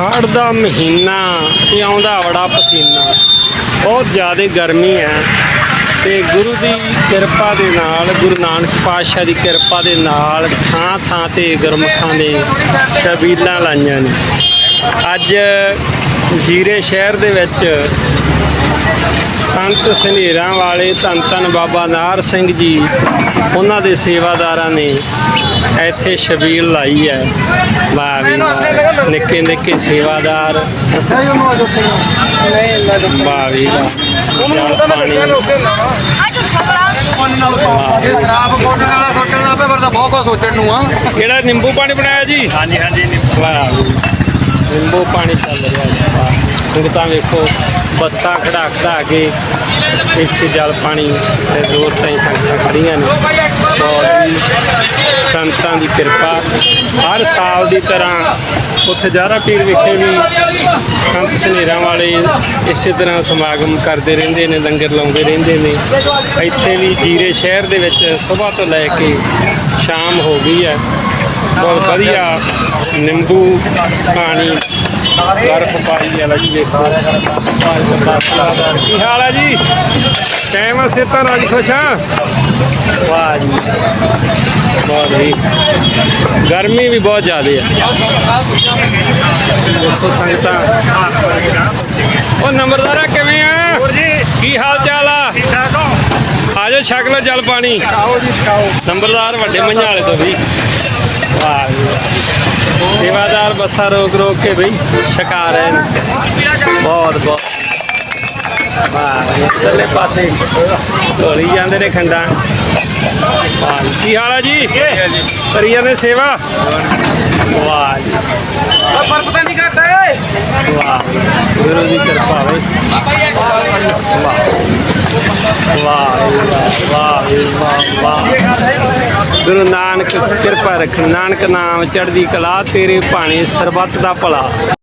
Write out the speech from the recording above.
ਹਾੜ ਦਾ ਮਹੀਨਾ ਤੇ ਆਉਂਦਾ ਬੜਾ ਪਸੀਨਾ। ਬਹੁਤ ਜ਼ਿਆਦਾ ਗਰਮੀ ਹੈ ਤੇ ਗੁਰੂ ਦੀ ਕਿਰਪਾ ਦੇ ਨਾਲ, ਗੁਰੂ ਨਾਨਕ ਪਾਤਸ਼ਾਹ ਦੀ ਕਿਰਪਾ ਦੇ ਨਾਲ ਥਾਂ ਥਾਂ ਤੇ ਗੁਰਮੁਖਾਂ ਦੇ ਛਬੀਲਾਂ ਲਾਈਆਂ ਨੇ। ਅੱਜ ਜੀਰੇ ਸ਼ਹਿਰ ਦੇ ਵਿੱਚ ਸੰਤ ਸਨੇਰਾਂ ਵਾਲੇ ਧੰਨ ਧੰਨ ਬਾਬਾ ਨਾਰ ਸਿੰਘ ਜੀ ਉਹਨਾਂ ਦੇ ਸੇਵਾਦਾਰਾਂ ਨੇ ਇੱਥੇ ਛਬੀਲ ਲਾਈ ਹੈ ਵਾਹ ਵੀ ਵਾਹ। ਨਿੱਕੇ ਨਿੱਕੇ ਸੇਵਾਦਾਰ ਵਾਹ ਵੀ ਵਾਹ। ਜਲ ਪਾਣੀ ਇਹ ਸ਼ਰਾਬ ਕੋਟਣ ਵਾਲਾ ਸੋਚਣ ਲੱਗ ਪਿਆ ਪਰ ਤਾਂ ਬਹੁਤ ਕੁਝ ਸੋਚਣ ਨੂੰ ਆ ਕਿਹੜਾ ਨਿੰਬੂ ਪਾਣੀ ਬਣਾਇਆ ਜੀ ਹਾਂਜੀ ਹਾਂਜੀ ਵਾਹ। ਨਿੰਬੂ ਪਾਣੀ ਚੱਲ ਰਿਹਾ ਜੀ ਵਾਹ। ਸੰਗਤਾਂ ਵੇਖੋ, ਬੱਸਾਂ ਖੜਾ ਖੜਾ ਕੇ ਇੱਥੇ ਜਲ ਪਾਣੀ ਤੇ ਦੂਰ ਤਾਈਂ ਸੰਗਤਾਂ ਖੜੀਆਂ ਨੇ। ਬਹੁਤ ਹੀ ਸੰਤਾਂ ਦੀ ਕਿਰਪਾ। ਹਰ ਸਾਲ ਦੀ ਤਰ੍ਹਾਂ ਉੱਥੇ ਜਾਰਾ ਪੀਰ ਵਿਖੇ ਵੀ ਸੰਤ ਸਨੇਰਾਂ ਵਾਲੇ ਇਸੇ ਤਰ੍ਹਾਂ ਸਮਾਗਮ ਕਰਦੇ ਰਹਿੰਦੇ ਨੇ, ਲੰਗਰ ਲਾਉਂਦੇ ਰਹਿੰਦੇ ਨੇ। ਇੱਥੇ ਵੀ ਜੀਰੇ ਸ਼ਹਿਰ ਦੇ ਵਿੱਚ ਸਵੇਰ ਤੋਂ ਲੈ ਕੇ ਸ਼ਾਮ ਹੋ ਗਈ ਹੈ। ਬਹੁਤ ਵਧੀਆ ਨਿੰਬੂ ਪਾਣੀ ਬਰਫ ਪਾਈ ਹੈ ਜੀ ਦੇਖੋ। ਕੀ ਹਾਲ ਹੈ ਜੀ? ਟਾਈਮ ਸੇ ਤਾਂ ਰਾਜ ਖੁਸ਼ਾ ਵਾਹ ਜੀ। ਬਹੁਤ ਹੀ ਗਰਮੀ ਵੀ ਬਹੁਤ ਜ਼ਿਆਦਾ ਹੈ ਦੇਖੋ ਸੰਗਤਾਂ। ਉਹ ਨੰਬਰਦਾਰਾ ਕਿਵੇਂ ਆ? ਕੀ ਹਾਲ ਚਾਲ ਆ? ਆਜੋ ਛਕ ਲਓ ਜਲ ਪਾਣੀ। ਆਓ ਜੀ ਖਾਓ ਨੰਬਰਦਾਰ ਵੱਡੇ ਮੰਝਾਲੇ ਤੋਂ ਵੀ। ਵਾਹ। ਬੱਸਾਂ ਰੋਕ ਰੋਕ ਕੇ ਬਈ ਛਕਾ ਰਹੇ ਨੇ। ਬਹੁਤ ਬਹੁਤ। ਵਾਹ ਇਧਰਲੇ ਪਾਸੇ ਢੋਲੀ ਜਾਂਦੇ ਨੇ ਖੰਡਾਂ। ਵਾਹ। ਕੀ ਹਾਲ ਆ ਜੀ? ਕਰੀ ਜਾਂਦੇ ਸੇਵਾ? ਵਾਹ ਜੀ। ਫ਼ਰਕ ਤਾਂ ਨਹੀਂ ਘਟਦਾ ਏ ਵਾਹ ਗੁਰੂ ਦੀ ਕਿਰਪਾ ਬਈ। ਵਾਹ। ਵਾਹ ਵਾਹ ਵਾਹ ਵਾਹ। ਗੁਰੂ ਨਾਨਕ ਕਿਰਪਾ ਰੱਖਣ। ਨਾਨਕ ਨਾਮ ਚੜ੍ਹਦੀ ਕਲਾ ਤੇਰੇ ਭਾਣੇ ਸਰਬੱਤ ਦਾ ਭਲਾ।